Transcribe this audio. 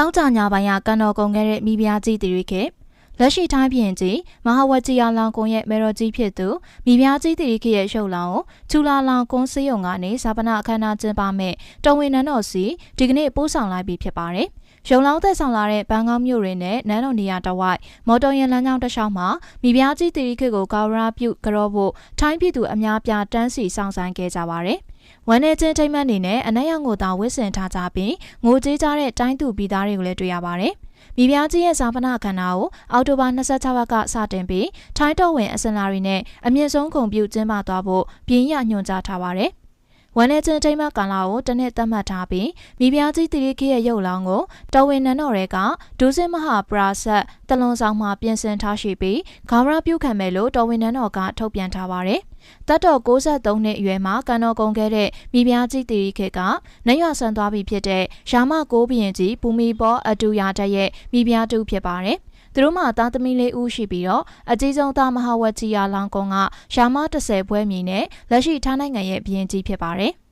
တောက်ကြညာပိုင်းကကန်တော်ကုန်ခဲ့တဲ့မိဖုရားကြီးတီရီခေတ်လက်ရှိတိုင်းပြည်ကြီးမဟာဝကြည်ယာလောင်ကွန်ရဲ့မေရော်ကြီးဖြစ်သူမိဖုရားကြီးတီရီခေတ်ရဲ့ရှုပ်လောင်ကိုချူလာလောင်ကွန်စေယုံကနေဇာပနာအခမ်းအနားကျင်းပမဲ့တော်ဝင်နန်းတော်စီဒီကနေ့ပို့ဆောင်လိုက်ပြီးဖြစ်ပါတယ်။ ရုံလောင်းသက်ဆောင်လာတဲ့ဘန်ကောက်မြို့ရင်းနဲ့နန်းတော်နေရာတဝိုက်မော်တော်ယာဉ်လမ်းကြောင်းတစ်လျှောက်မှာမိဖုရားကြီးတီရီခေတ်ကိုကောရာပြုကြောဖို့ထိုင်းပြည်သူအများပြားတန်းစီဆောင်ဆိုင်ခဲ့ကြပါတယ်။ဝန်내ချင်းထိမ့်မတ်နေနဲ့အနက်ရောင်ကိုသာဝစ်ဆင်ထားကြပြီးငိုကြေးကြတဲ့တိုင်းသူပြည်သားတွေကိုလည်းတွေ့ရပါတယ်။မိဖုရားကြီးရဲ့ဇာပနာခန္ဓာကိုအောက်တိုဘာ26ရက်ကစတင်ပြီးထိုင်းတော်ဝင်အစင်လာရီနဲ့အမြင့်ဆုံးဂုံပြုကျင်းပသွားဖို့ပြင်းရညွှန်ကြားထားပါတယ်။ ဝန်내ချင်းထိမ့်မတ်ကာလာကိုတစ်နှစ်သတ်မှတ်ထားပြီးမိဖုရားကြီးတိရိခေရဲ့ရုပ်လောင်းကိုတော်ဝင်နန်းတော်တွေကဒုစင်မဟာပရာဆက်တလွန်ဆောင်မှာပြင်ဆင်ထားရှိပြီးဂါဝရပြုခံမယ်လို့တော်ဝင်နန်းတော်ကထုတ်ပြန်ထားပါတယ်။တတ်တော်63နှစ်အရွယ်မှာကန်တော်ကုန်ခဲ့တဲ့မိဖုရားကြီးတိရိခေကနရွဆန်သွားပြီဖြစ်တဲ့ရာမကိုးဘရင်ကြီးပူမီပေါ်အတူရာတက်ရဲ့မိဖုရားတူဖြစ်ပါတယ်။ သူတို့မှသားသမီးလေးဦးရှိပြီးတော့အကြီးဆုံးသားမဟာဝတ်ကြီးယာလောင်ကွန်ကရှာမ30ပွဲမြည်နဲ့လက်ရှိထားနိုင်ငံရဲ့ဘီရင်ကြီးဖြစ်ပါတယ်။